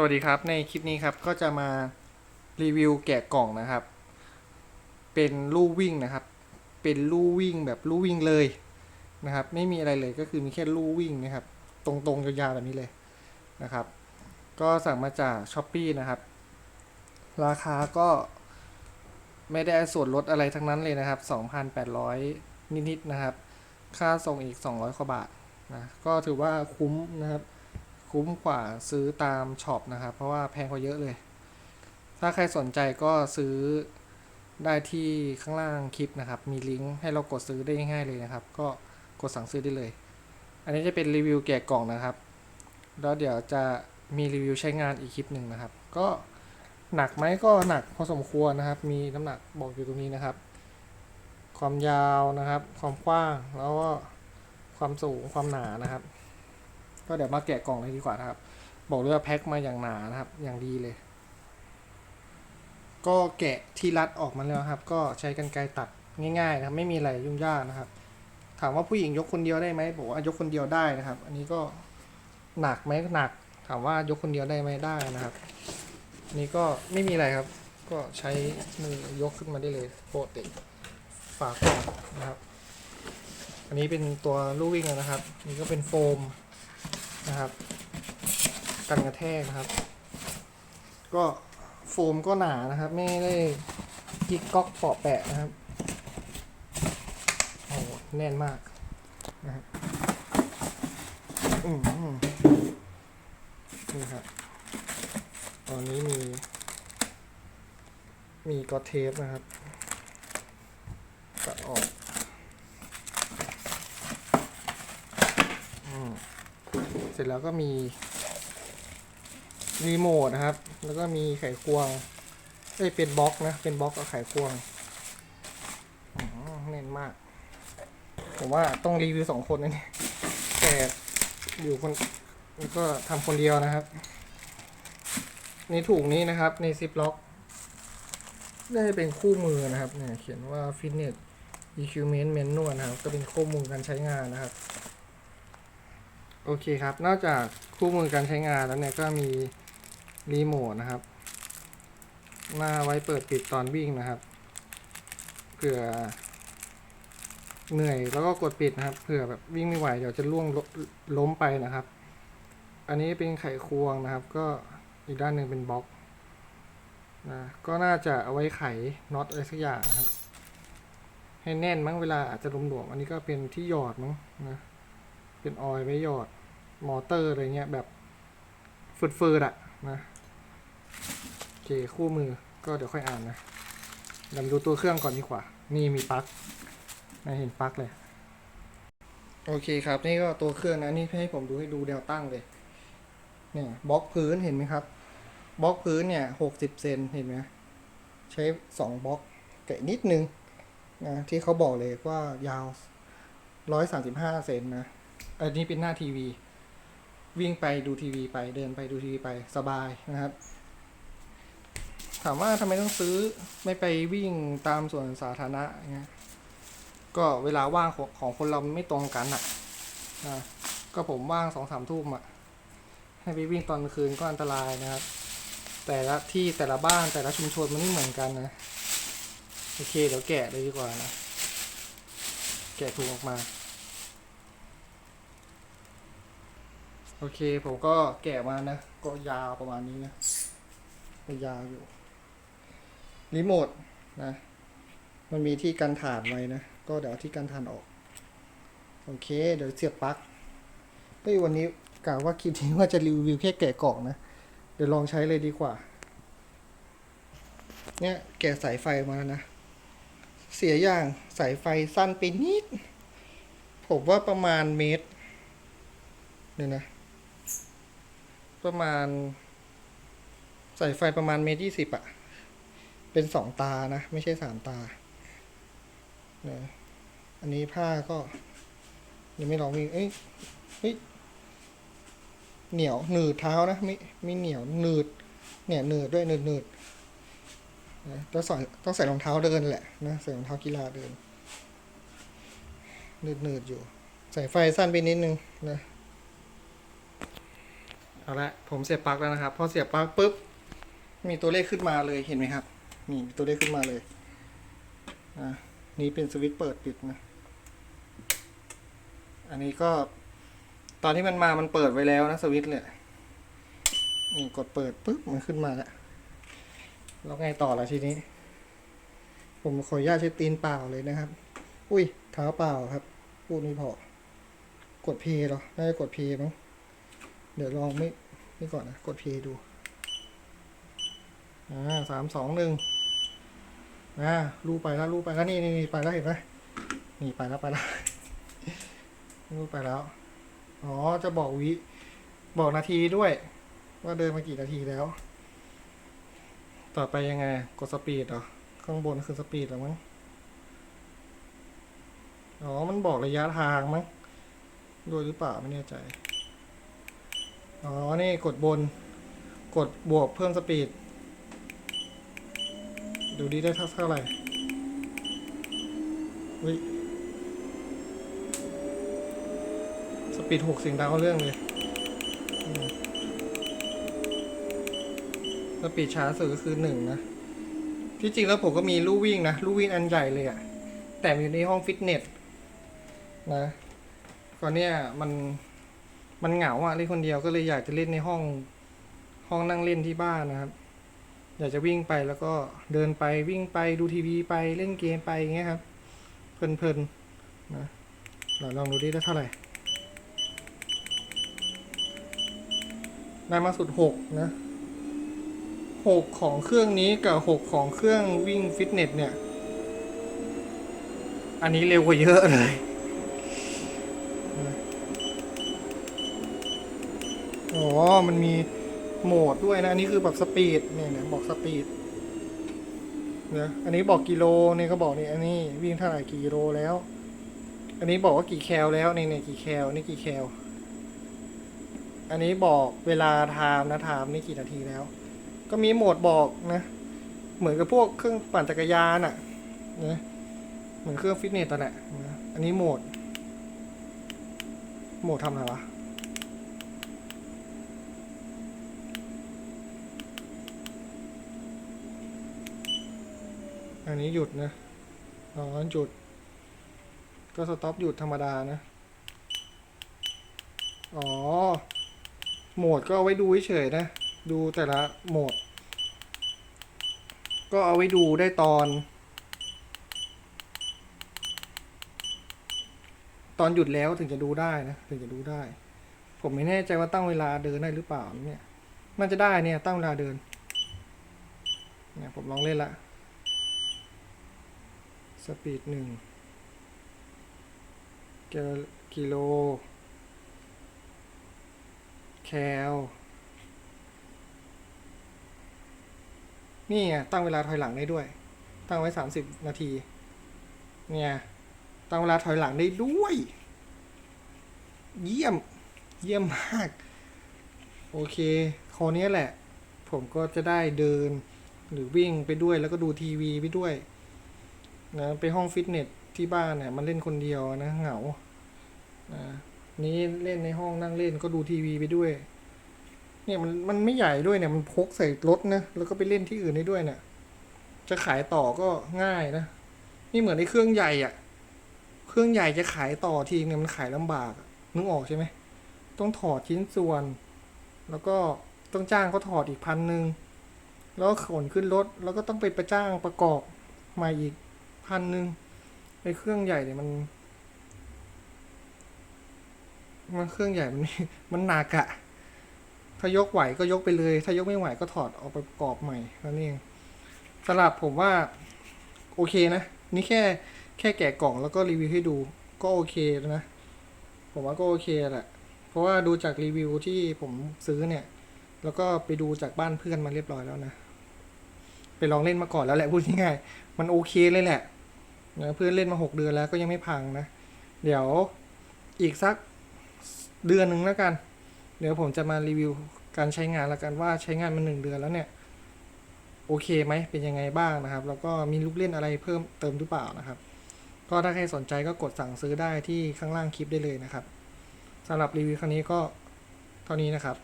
สวัสดีครับ ในคลิปนี้ครับก็จะมารีวิวแกะกล่องนะครับ เป็นลู่วิ่งนะครับ เป็นลู่วิ่งแบบลู่วิ่งเลยนะครับ ไม่มีอะไรเลยก็คือมีแค่ลู่วิ่งนะครับ ตรงๆยาวๆแบบนี้เลยนะครับ ก็สั่งมาจากช้อปปีนะครับ ราคาก็ไม่ได้ส่วนลดอะไรทั้งนั้นเลยนะครับ 2,800 นิดๆนะครับ ค่าส่งอีก 200กว่าบาทนะก็ถือว่าคุ้มนะครับ คุ้มกว่าซื้อตามช็อปนะครับ เพราะว่าแพงกว่าเยอะเลย ถ้าใครสนใจก็ซื้อได้ที่ข้างล่างคลิปนะครับ มีลิงก์ให้เรากดซื้อได้ง่ายๆเลยนะครับ ก็กดสั่งซื้อได้เลย อันนี้จะเป็นรีวิวแกะกล่องนะครับ แล้วเดี๋ยวจะมีรีวิวใช้งานอีกคลิปหนึ่งนะครับ ก็หนักไหมก็หนักพอสมควรนะครับ มีน้ำหนักบอกอยู่ตรงนี้นะครับ ความยาวนะครับ ความกว้าง แล้วก็ความสูง ความหนานะครับ ก็เดี๋ยวมาแกะกล่องเลยดีกว่านะครับ บอกเลยว่าแพ็คมาอย่างหนานะครับ อย่างดีเลย ก็แกะที่รัดออกมาแล้วครับ ก็ใช้กันไกรตัดง่ายๆนะครับ ไม่มีอะไรยุ่งยากนะครับ ถามว่าผู้หญิงยกคนเดียวได้ไหมบอกว่ายกคนเดียวได้นะครับ อันนี้ก็หนักไหมหนัก ถามว่ายกคนเดียวได้ไหมได้นะครับอันนี้ก็ไม่มีอะไรครับ ก็ใช้มือยกขึ้นมาได้เลยโปกติฝากล่องนะครับ อันนี้เป็นตัวลู่วิ่งนะครับ นี่ก็เป็นโฟม นะครับกันกระแทกนะครับ ก็โฟมก็หนานะครับ ไม่ได้ยิกก๊อกเปาะแปะนะครับโอ้โหแน่นมากนะครับอืมอืมนี่ครับตอนนี้มี มีกอเทปนะครับตัดออกอืม เสร็จแล้วก็มีรีโมทนะครับ แล้วก็มีไขควงเอ้ยเป็นบล็อกนะ เป็นบล็อกกับไขควงแน่นมาก ผมว่าต้องรีวิวสองคนนะเนี่ยแต่อยู่คนก็ทำคนเดียวนะครับ ในถุงนี้นะครับ ในซิปล็อก ได้เป็นคู่มือนะครับ เนี่ยเขียนว่า Fitness Equipment Manual นะครับ ก็เป็นคู่มือการใช้งานนะครับ โอเคครับ นอกจากคู่มือการใช้งานแล้วเนี่ยก็มีรีโมทนะครับหน้าไว้เปิดปิดตอนวิ่งนะครับเผื่อเหนื่อยแล้วก็กดปิดนะครับเผื่อแบบวิ่งไม่ไหวเดี๋ยวจะล่วงลล้มไปนะครับ อันนี้เป็นไขควงนะครับ ก็อีกด้านหนึ่งเป็นบล็อกนะก็น่าจะเอาไว้ไขน็อตอะไรสักอย่างนะครับ ให้แน่นมั้งเวลาอาจจะหลวมๆอันนี้ก็เป็นที่หยอดมั้งนะเป็นออยไว้หยอด มอเตอร์อะไรเงี้ยแบบฟืดๆอะนะโอเคคู่มือก็เดี๋ยวค่อยอ่านนะเดี๋ยวมาดูตัวเครื่องก่อนดีกว่า นี่มีปลั๊กนะเห็นปลั๊กเลย โอเคครับ นี่ก็ตัวเครื่องนะนี่ให้ผมดูให้ดูแนวตั้งเลยเนี่ยบล็อกพื้นเห็นไหมครับบล็อกพื้นเนี่ยหกสิบเซนเห็นไหมใช้สองบล็อกแกะนิดนึงนะที่เขาบอกเลยว่ายาวร้อยสามสิบห้าเซนนะ อันนี้เป็นหน้าทีวี วิ่งไปดูทีวีไปเดินไปดูทีวีไปสบายนะครับ ถามว่าทำไมต้องซื้อไม่ไปวิ่งตามสวนสาธารณะเงี้ยก็เวลาว่างของของคนเราไม่ตรงกันอะนะก็ผมว่างสองสามทุ่มอะให้ไปวิ่งตอนคืนก็อันตรายนะครับ แต่ละที่แต่ละบ้านแต่ละชุมชนมันไม่เหมือนกันนะโอเคเดี๋ยวแกะเลยดีกว่านะ แกะถุงออกมา โอเคผมก็แกะมานะ ก็ยาวประมาณนี้นะก็ยาวอยู่รีโมทนะ มันมีที่กันถ่านไว้นะ ก็เดี๋ยวที่กันถ่านออก โอเค เดี๋ยวเสียบปลั๊กเฮ้ยวันนี้กะว่าคลิปนี้ว่าจะรีวิวแค่แกะกล่องนะ เดี๋ยวลองใช้เลยดีกว่า เนี่ยแกะสายไฟมาแล้วนะ เสียอย่างสายไฟสั้นไปนิด ผมว่าประมาณเมตรเนี่ยนะ ประมาณ ใสายไฟประมาณเมตรยี่สิบอะเป็นสองตานะ ไม่ใช่สามตาเนี่ยอันนี้ผ้าก็ ยังไม่ลองวิ่งเอ้ยเฮ้ยเหนียวหนืดเท้านะไม่ไม่เหนียวหนืดเนี่ยหนืดด้วยหนืดหนืดต้องใส่ต้องใส่รองเท้าเดินแหละนะใส่รองเท้ากีฬาเดินหนืดหนืดอยู่ ใสายไฟสั้นไปนิดนึงนะ เอาละผมเสียบปลั๊กแล้วนะครับ พอเสียบปลั๊กปุ๊บ มีตัวเลขขึ้นมาเลยเห็นไหมครับ นี่มีตัวเลขขึ้นมาเลยอะนี่เป็นสวิตช์เปิดปิดนะ อันนี้ก็ ตอนที่มันมามันเปิดไว้แล้วนะสวิตช์เลยนี่กดเปิดปุ๊บมันขึ้นมาแล้วแล้วไงต่อละทีนี้ ผมขออนุญาตใช้ตีนเปล่าเลยนะครับ อุ้ยเท้าเปล่าครับ พูดไม่พอกดเพย์เหรอ น่าจะกดเพย์มั้ง เดี๋ยวลองไม่นี่ก่อนนะ กดเพย์ดู อ่าสามสองหนึ่งอ่าลูไปแล้วลูไปแล้วนี่นี่ไปแล้วเห็นไหมนี่ไปแล้วไปแล้วลูไปแล้ว อ๋อจะบอกวิ บอกนาทีด้วย ว่าเดินมากี่นาทีแล้ว ต่อไปยังไง กดสปีดเหรอ ข้างบนคือสปีดเหรอมั้ง อ๋อ มันบอกระยะทางมั้งด้วยหรือเปล่าไม่แน่ใจ อ๋อ นี่กดบน กดบวกเพิ่มสปีด ดูดีได้เท่าไหร่เฮ้ยสปีดหกเสียงดังเอาเรื่องเลย สปีดช้าสุดก็คือหนึ่งนะ ที่จริงแล้วผมก็มีลู่วิ่งนะ ลู่วิ่งอันใหญ่เลยอะแต่อยู่ในห้องฟิตเนสนะก่อนเนี้ยมัน มันเหงาอะเล่นคนเดียวก็เลยอยากจะเล่นในห้องห้องนั่งเล่นที่บ้านนะครับ อยากจะวิ่งไปแล้วก็เดินไปวิ่งไปดูทีวีไปเล่นเกมไปอย่างเงี้ยครับ เพลินๆนะเราลองดูดิได้เท่าไหร่ได้มาสุดหกนะหกของเครื่องนี้กับหกของเครื่องวิ่งฟิตเนสเนี่ย อันนี้เร็วกว่าเยอะเลยนะ อ๋อ มันมีโหมดด้วยนะ อันนี้คือแบบสปีดเนี่ยนี่ยบอกสปีดนะอันนี้บอกกิโลนี่ก็บอกนี่อันนี้วิ่งเท่าไหร่กี่กิโลแล้ว อันนี้บอกว่ากี่แคลแล้วนี่เนี่ยกี่แคลนี่กี่แคลอันนี้บอกเวลาไทม์นะไทม์นี่กี่นาทีแล้ว ก็มีโหมดบอกนะ เหมือนกับพวกเครื่องปั่นจักรยานอะนะเหมือนเครื่องฟิตเนสตอนแหละนะอันนี้โหมด โหมดทำอะไรวะ อันนี้หยุดนะอ๋อหยุด ก็สต็อปหยุดธรรมดานะ อ๋อ โหมดก็เอาไว้ดูเฉยนะ ดูแต่ละโหมด ก็เอาไว้ดูได้ตอน ตอนหยุดแล้วถึงจะดูได้นะ ถึงจะดูได้ ผมไม่แน่ใจว่าตั้งเวลาเดินได้หรือเปล่าเนี่ย น่าจะได้เนี่ยตั้งเวลาเดินเนี่ยผมลองเล่นละ สปีดหนึ่งกิโล แคล นี่ไงตั้งเวลาถอยหลังได้ด้วย ตั้งไว้สามสิบนาที เนี่ย ตั้งเวลาถอยหลังได้ด้วย เยี่ยม เยี่ยมมาก โอเคคราวนี้แหละ ผมก็จะได้เดินหรือวิ่งไปด้วยแล้วก็ดูทีวีไปด้วย นะไปห้องฟิตเนสที่บ้านเนี่ยมันเล่นคนเดียวนะเหงานะนี้เล่นในห้องนั่งเล่นก็ดูทีวีไปด้วย เนี่ยมันมันไม่ใหญ่ด้วยเนี่ยมันพกใส่รถนะแล้วก็ไปเล่นที่อื่นได้ด้วยเนี่ยจะขายต่อก็ง่ายนะ นี่เหมือนในเครื่องใหญ่อะเครื่องใหญ่จะขายต่อทีเนี่ยมันขายลำบากนึกออกใช่ไหมต้องถอดชิ้นส่วน แล้วก็ต้องจ้างเขาถอดอีกพันหนึ่งแล้วขนขึ้นรถแล้วก็ต้องไปประจ้างประกอบม่อีก พันหนึ่งไอ้เครื่องใหญ่เนี่ยมันมันเครื่องใหญ่มันมันหนักอะถ้ายกไหวก็ยกไปเลย ถ้ายกไม่ไหวก็ถอดเอาไปประกอบใหม่แล้วนี่สำหรับผมว่า โอเคนะ นี่แค่แค่แกะกล่องแล้วก็รีวิวให้ดูก็โอเคแล้วนะ ผมว่าก็โอเคแหละ เพราะว่าดูจากรีวิวที่ผมซื้อเนี่ย แล้วก็ไปดูจากบ้านเพื่อนมาเรียบร้อยแล้วนะ ไปลองเล่นมาก่อนแล้วแหละพูดง่ายๆมันโอเคเลยแหละ นะเพื่อนเล่นมาหกเดือนแล้วก็ยังไม่พังนะ เดี๋ยวอีกสักเดือนหนึ่งแล้วกัน เดี๋ยวผมจะมารีวิวการใช้งานแล้วกันว่าใช้งานมาหนึ่งเดือนแล้วเนี่ย โอเคไหมเป็นยังไงบ้างนะครับ แล้วก็มีลูกเล่นอะไรเพิ่มเติมหรือเปล่านะครับ ก็ถ้าใครสนใจก็กดสั่งซื้อได้ที่ข้างล่างคลิปได้เลยนะครับสำหรับรีวิวครั้งนี้ก็เท่านี้นะครับ